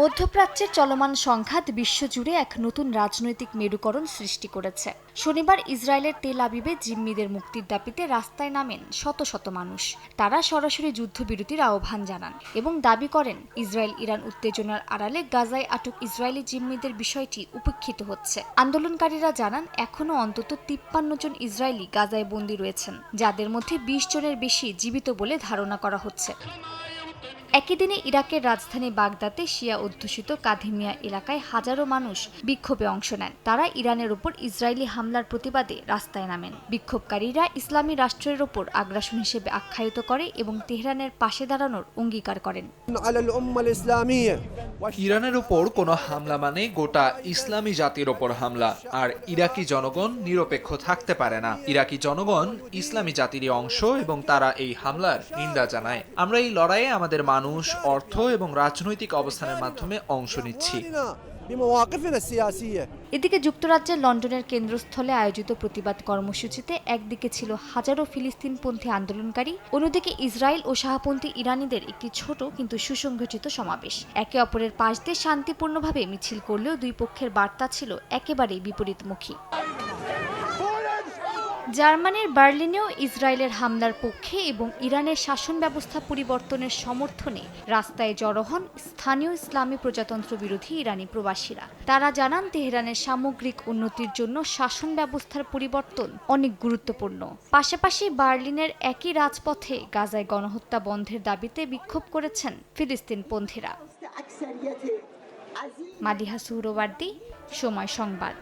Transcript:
মধ্যপ্রাচ্যের চলমান সংঘাত বিশ্বজুড়ে এক নতুন রাজনৈতিক মেরুকরণ সৃষ্টি করেছে। শনিবার ইসরায়েলের তেল আবিবে জিম্মিদের মুক্তির দাবিতে রাস্তায় নামেন শত শত মানুষ। তারা সরাসরি যুদ্ধবিরতির আহ্বান জানান এবং দাবি করেন, ইসরায়েল ইরান উত্তেজনার আড়ালে গাজায় আটক ইসরায়েলি জিম্মিদের বিষয়টি উপেক্ষিত হচ্ছে। আন্দোলনকারীরা জানান এখনও অন্তত তিপ্পান্ন জন ইসরায়েলি গাজায় বন্দী রয়েছেন, যাদের মধ্যে বিশ জনের বেশি জীবিত বলে ধারণা করা হচ্ছে। একই দিনে ইরাকের রাজধানী বাগদাতে শিয়া অধ্যুষিত কাধিমিয়া এলাকায় হাজারো মানুষ বিক্ষোভে অংশ নেন। তারা ইরানের উপর ইসরায়েলি হামলার প্রতিবাদে রাস্তায় নামেন। বিক্ষোভকারীরা ইসলামী রাষ্ট্রের উপর আগ্রাসন হিসেবে আখ্যায়িত করে এবং তেহরানের পাশে দাঁড়ানোর অঙ্গীকার করেন। ইরানের উপর কোনো হামলা মানে গোটা ইসলামী জাতির ওপর হামলা, আর ইরাকি জনগণ নিরপেক্ষ থাকতে পারে না। ইরাকি জনগণ ইসলামী জাতিরই অংশ এবং তারা এই হামলার নিন্দা জানায়। আমরা এই লড়াইয়ে আমাদের আমাদের মানুষ অর্থ এবং রাজনৈতিক অবস্থানের মাধ্যমে অংশ নিচ্ছি। এদিকে যুক্তরাজ্যের লন্ডনের কেন্দ্রস্থলে আয়োজিত প্রতিবাদ কর্মসূচিতে একদিকে ছিল হাজারো ফিলিস্তিনপন্থী আন্দোলনকারী, অন্যদিকে ইসরায়েল ও শাহপন্থী ইরানিদের একটি ছোট কিন্তু সুসংগঠিত সমাবেশ। একে অপরের পাশ দিয়ে শান্তিপূর্ণভাবে মিছিল করলেও দুই পক্ষের বার্তা ছিল একেবারেই বিপরীতমুখী। জার্মানির বার্লিনেও ইসরায়েলের হামলার পক্ষে এবং ইরানের শাসন ব্যবস্থা পরিবর্তনের সমর্থনে রাস্তায় জড়ো হন স্থানীয় ইসলামী প্রজাতন্ত্র বিরোধী ইরানি প্রবাসীরা। তারা জানান, তেহরানের সামগ্রিক উন্নতির জন্য শাসন ব্যবস্থার পরিবর্তন অনেক গুরুত্বপূর্ণ। পাশাপাশি বার্লিনের একই রাজপথে গাজায় গণহত্যা বন্ধের দাবিতে বিক্ষোভ করেছেন ফিলিস্তিনপন্থীরা মাদিহা সুহরওয়ার্দী, সময় সংবাদ।